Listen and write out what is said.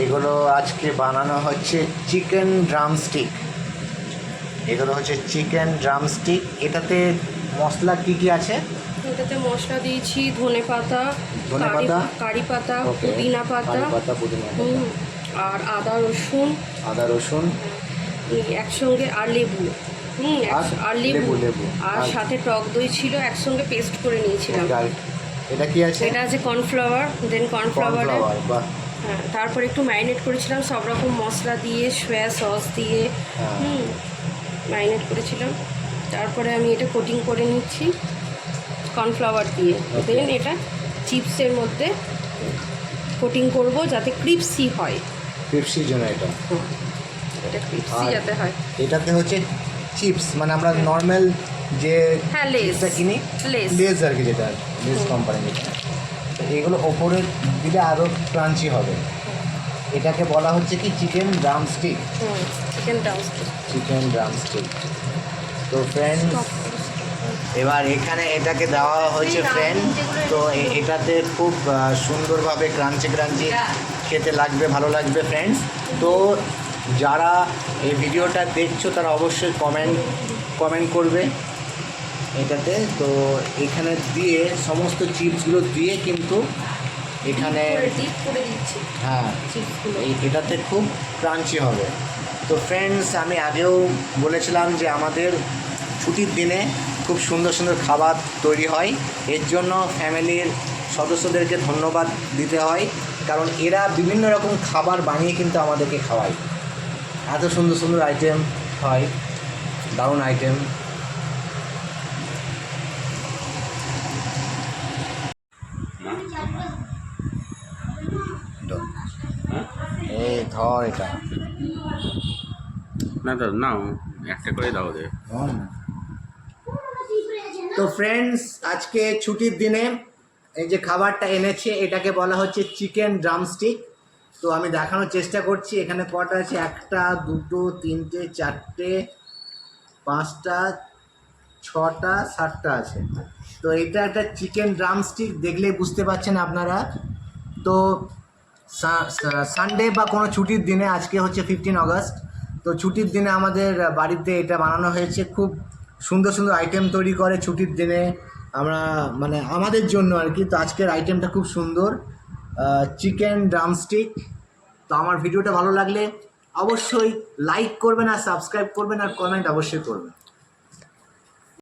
এগুলো আজকে বানানো হচ্ছে চিকেন ড্রামস্টিক। এগুলো হচ্ছে চিকেন ড্রামস্টিক। এটাতে মশলা কি কি আছে? এটাতে মশলা দিয়েছি ধনে পাতা ধনেপাতা? কারি পাতা. পুদিনা পাতা। পাতা পুদিনা আর আদা রসুন। আদা রসুন। একসঙ্গে আর লেবু। হুম আর লেবু, লেবু। আর সাথে টক দই ছিল একসঙ্গে পেস্ট করে নিয়েছিলাম। এটা কি আছে? এটা আছে কর্নফ্লাওয়ার দেন কর্নফ্লাওয়ার বাহ। হ্যাঁ তারপর একটু ম্যারিনেট করেছিলাম সব রকম মশলা দিয়ে সোয়া সস দিয়ে হ্যাঁ। হুম ম্যারিনেট করেছিলাম তারপরে আমি এটা কোটিং করে নিচ্ছি কর্নফ্লাওয়ার দিয়ে. দেন এটা চিপসের মধ্যে কোটিং করব যাতে ক্রিপসি হয় পেপসির জন্য এটা এটা ক্রিপসি যাতে হয় এটাতে হচ্ছে চিপস মানে আমরা নর্মাল যে হ্যাঁ, লেস। কিনি লেস। লেস আর কি যেটা লেস কোম্পানি যেটা তো এগুলো ওপরে দিলে আরও ক্রাঞ্চি হবে। এটাকে বলা হচ্ছে কি chicken drumstick chicken drumstick chicken drumstick তো ফ্রেন্ড এবার এখানে এটাকে দেওয়া হয়েছে ফ্রেন্ড তো এটাতে খুব সুন্দরভাবে ক্রাঞ্চি ক্রাঞ্চি খেতে লাগবে ভালো লাগবে ফ্রেন্ডস তো যারা এই ভিডিওটা দেখছ তারা অবশ্যই কমেন্ট কমেন্ট করবে। এটাতে। তো এখানে দিয়ে সমস্ত চিপসগুলো দিয়ে কিন্তু এখানে হ্যাঁ এটাতে খুব ক্রাঞ্চি হবে। তো ফ্রেন্ডস আমি আগেও বলেছিলাম যে আমাদের ছুটির দিনে খুব সুন্দর সুন্দর খাবার তৈরি হয়। এর জন্য ফ্যামিলির সদস্যদেরকে ধন্যবাদ দিতে হয়। কারণ এরা বিভিন্ন রকম খাবার বানিয়ে কিন্তু আমাদেরকে খাওয়ায়। এত সুন্দর সুন্দর আইটেম হয় দারুণ আইটেম এই ধর এটা। না দাদা নাও একটা করে দাও দে তো ফ্রেন্ডস আজকে ছুটির দিনে এই যে খাবারটা এনেছে এটাকে বলা হচ্ছে চিকেন ড্রামস্টিক তো আমি দেখানোর চেষ্টা করছি এখানে কটা আছে? একটা দুটো তিনটে চারটে পাঁচটা ছটা সাতটা আছে। তো এটা একটা চিকেন ড্রামস্টিক দেখলেই বুঝতে পারছেন আপনারা। তো সানডে বা কোনো ছুটির দিনে, আজকে হচ্ছে ফিফটিন আগস্ট তো ছুটির দিনে আমাদের বাড়িতে এটা বানানো হয়েছে। খুব সুন্দর সুন্দর আইটেম তৈরি করে ছুটির দিনে। আমরা মানে আমাদের জন্য আর কি, তো আজকের আইটেমটা খুব সুন্দর। চিকেন ড্রামস্টিক তো আমার ভিডিওটা ভালো লাগলে অবশ্যই লাইক করবেন আর সাবস্ক্রাইব করবেন আর কমেন্ট অবশ্যই করবেন।